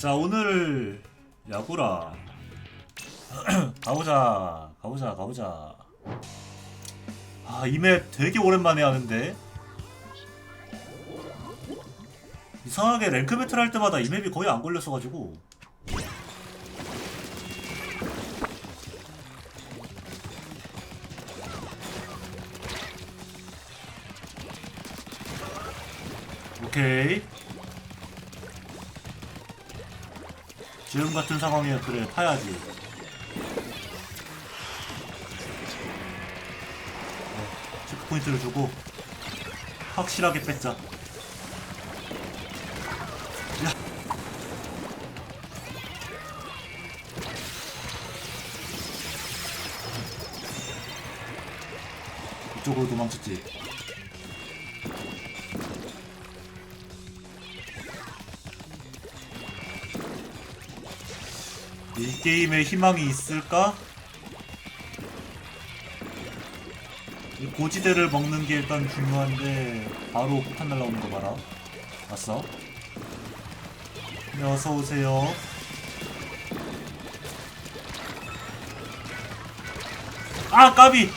자 오늘 야구라. 가보자 가보자 가보자. 아 이 맵 되게 오랜만에 하는데? 이상하게 랭크 배틀 할 때마다 이 맵이 거의 안 걸렸어가지고. 오케이 지금 같은 상황에 그래 파야지. 네, 체크포인트를 주고 확실하게 뺐자. 야. 이쪽으로 도망쳤지 이 게임에 희망이 있을까? 이 고지대를 먹는 게 일단 중요한데 바로 폭탄 날라오는 거 봐라. 왔어? 네 어서 오세요. 아 까비!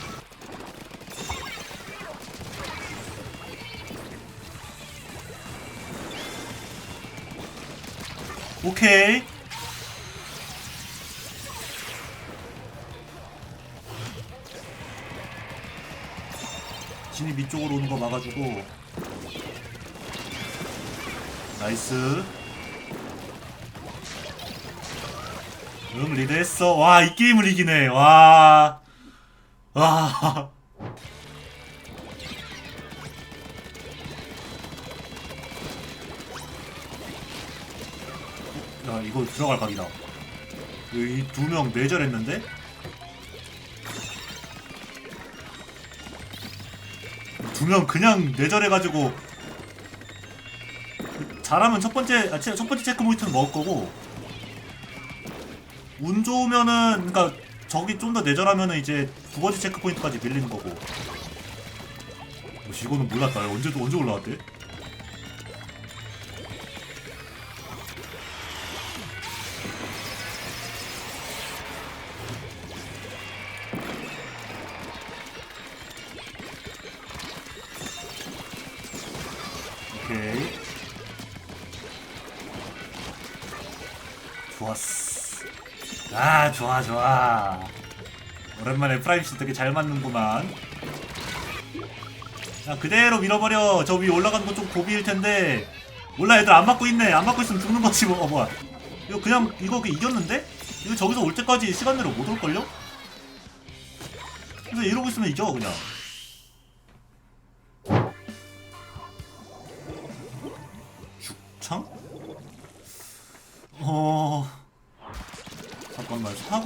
오케이 진입 이쪽으로 오는 거 막아주고. 나이스. 응 리드했어. 와 이 게임을 이기네. 와. 와. 야 이거 들어갈 각이다. 여기 두명 뇌절했는데 두 명 그냥 뇌절해가지고 잘하면 첫 번째 아, 첫 번째 체크 포인트는 먹을 거고 운 좋으면은 그러니까 적이 좀더 뇌절하면은 이제 두 번째 체크 포인트까지 밀리는 거고 뭐, 이거는 몰랐다 야, 언제 언제 올라왔대? 아 좋아 좋아. 오랜만에 프라임씨 되게 잘 맞는구만. 야 그대로 밀어버려. 저 위 올라가는 건좀 고비일 텐데. 몰라 애들 안 맞고 있네. 안 맞고 있으면 죽는 거지 뭐. 어, 뭐야. 이거 그냥 이거 그냥 이겼는데? 이거 저기서 올 때까지 시간 내로 못 올걸요? 그래서 이러고 있으면 이겨 그냥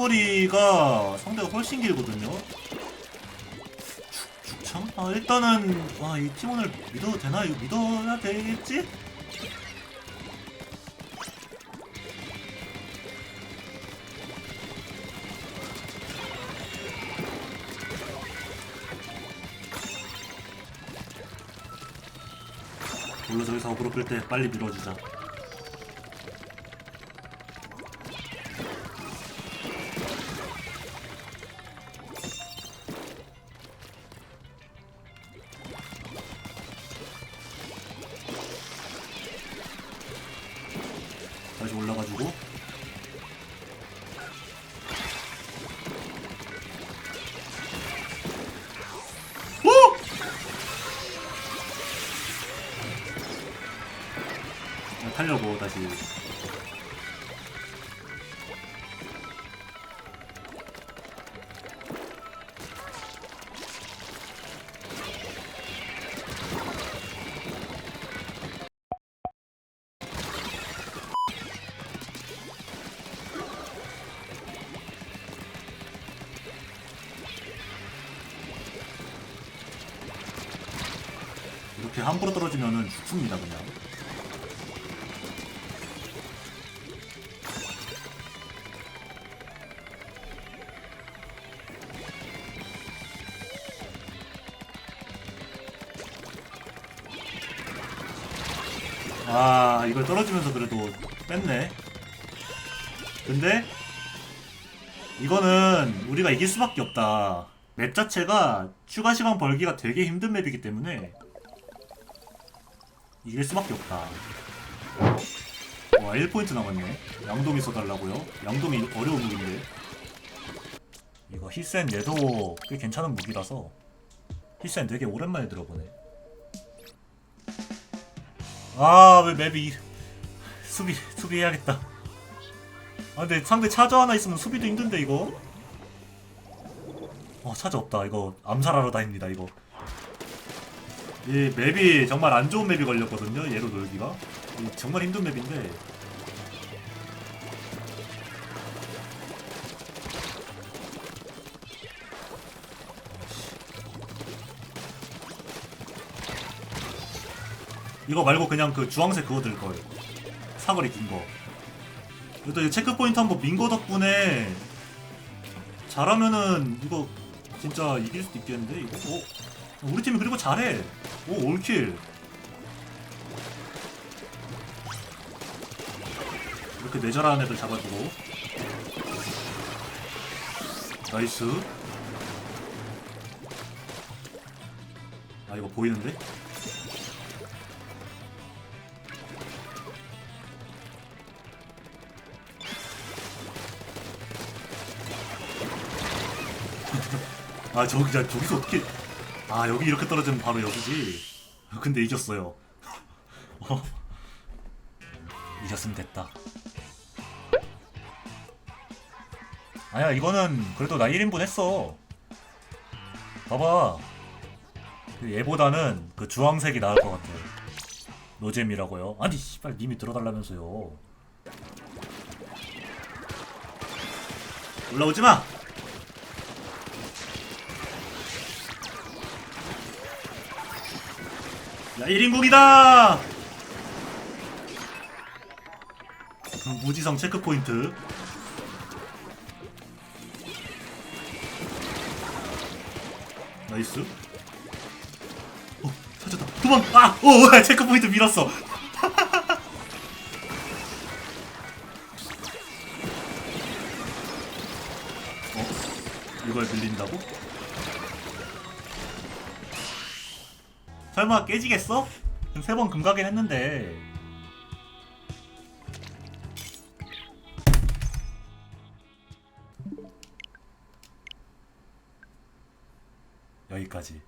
사거리가 상대가 훨씬 길거든요 죽, 죽창? 아 일단은 와이 팀원을 믿어도 되나? 이거 믿어야 되겠지? 물론 저기서 어그로 끌 때 빨리 밀어주자 아, 타려고 다시. 이렇게 함부로 떨어지면은 죽습니다 그냥 아 이걸 떨어지면서 그래도 뺐네 근데 이거는 우리가 이길 수밖에 없다. 맵 자체가 추가 시간 벌기가 되게 힘든 맵이기 때문에 이길 수밖에 없다. 와 1포인트 남았네. 양동이 써달라고요? 양동이 어려운 무기인데. 이거 히센 얘도 꽤 괜찮은 무기라서 히센 되게 오랜만에 들어보네. 아 왜 맵이 수비 수비해야겠다. 아 근데 상대 차저 하나 있으면 수비도 힘든데 이거. 어 차저 없다 이거 암살하러 다닙니다 이거. 이 맵이 정말 안 좋은 맵이 걸렸거든요 얘로 놀기가. 이 정말 힘든 맵인데. 이거 말고 그냥 그 주황색 그거 들 걸. 사거리 긴 거. 일단 이 체크 포인트 한번 민 거 덕분에 잘하면은 이거 진짜 이길 수도 있겠는데 이거. 오. 우리 팀이 그리고 잘해. 오 올킬. 이렇게 내절하는 애들 잡아주고. 나이스. 아 이거 보이는데? 아 저기 자 저기서 어떻게 아 여기 이렇게 떨어지면 바로 여기지. 근데 이겼어요. 어. 이겼으면 됐다. 아니야 이거는 그래도 나 1인분 했어. 봐봐. 그 얘보다는 그 주황색이 나을 것 같아 노잼이라고요. 아니 씨발 님이 들어달라면서요. 올라오지 마 야 1인국이다 무지성 체크포인트 나이스 어 찾았다 도망 아! 오 체크포인트 밀었어 어? 이걸 밀린다고? 설마 깨지겠어? 세 번 금가긴 했는데 여기까지